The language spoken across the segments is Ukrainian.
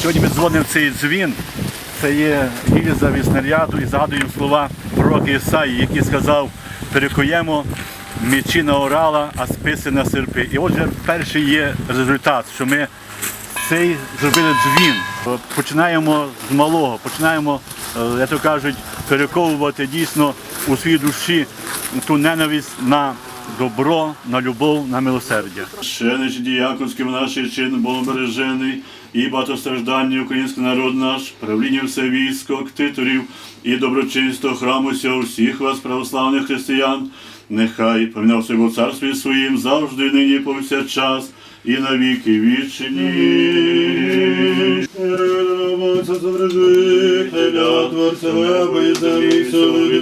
Сьогодні ми дзвонимо цей дзвін. Це є гільза від снаряду і згадуємо слова пророка Ісаї, який сказав, перекуємо мечі на орала, а списи на серпи. І отже, перший є результат, що ми цей зробили дзвін. Починаємо з малого, починаємо, е, як то кажуть, перековувати дійсно у своїй душі ту ненависть на добро, на любов, на милосердя. Ще не діяконський наш чин богобережений, і багатостраждальний український народ наш, правління все військо, ктиторів і доброчинство храму сього всіх вас, православних християн, нехай помінав своєму царстві своїм завжди, і нині, повсякчас, і на віки вічні. Творця неба і землі, всього і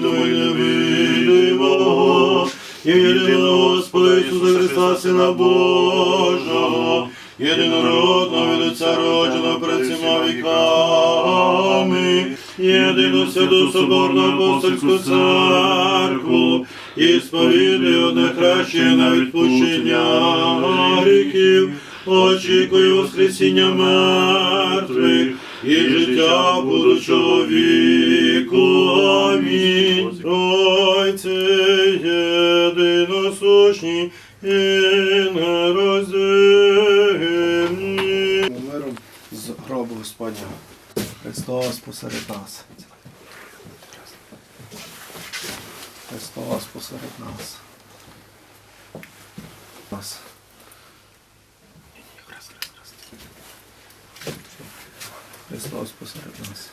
і єдиного Господа Ісуса Христа, Сина Божого, єдинородного від Отця родженого перед всіма віками, єдину святу соборну апостольську церкву, і сповідую одне на відпущення гріхів, очікую воскресіння мертвих і життя будучого віку. Амінь. Тройці єдиносушні і нероздільні. миром з гробу Господнього. Христос посеред нас. Христос посеред нас. Нас. Христос посеред нас.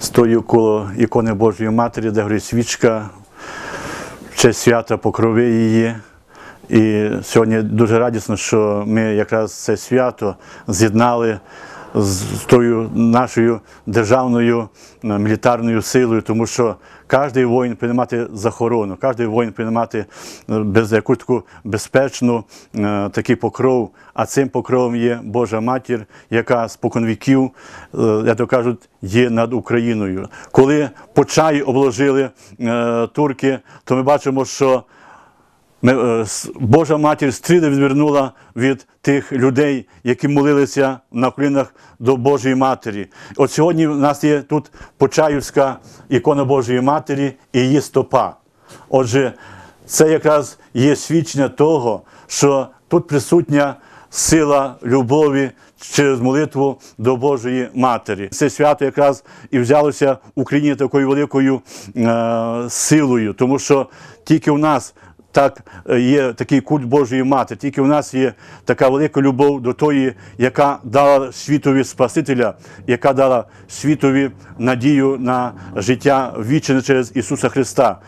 Стою коло ікони Божої Матері, де горить свічка, честь свята покрови її. І сьогодні дуже радісно, що ми якраз це свято з'єднали з тою нашою державною е, мілітарною силою, тому що кожен воїн повинен мати захорону, кожен воїн повинен мати е, без якусь таку безпечну е, такий покров. А цим покровом є Божа матір, яка споконвіків, е, як то кажуть, є над Україною. Коли Почай обложили е, турки, то ми бачимо, що Божа матір стріли відвернула від тих людей, які молилися на колінах до Божої Матері. От сьогодні в нас є тут Почаївська ікона Божої Матері і її стопа. Отже, це якраз є свідчення того, що тут присутня сила любові через молитву до Божої Матері. Це свято якраз і взялося в Україні такою великою е, силою, тому що тільки у нас так е, є такий культ Божої мати. тільки у нас є така велика любов до тої, яка дала світові Спасителя, яка дала світові надію на життя вічне через Ісуса Христа.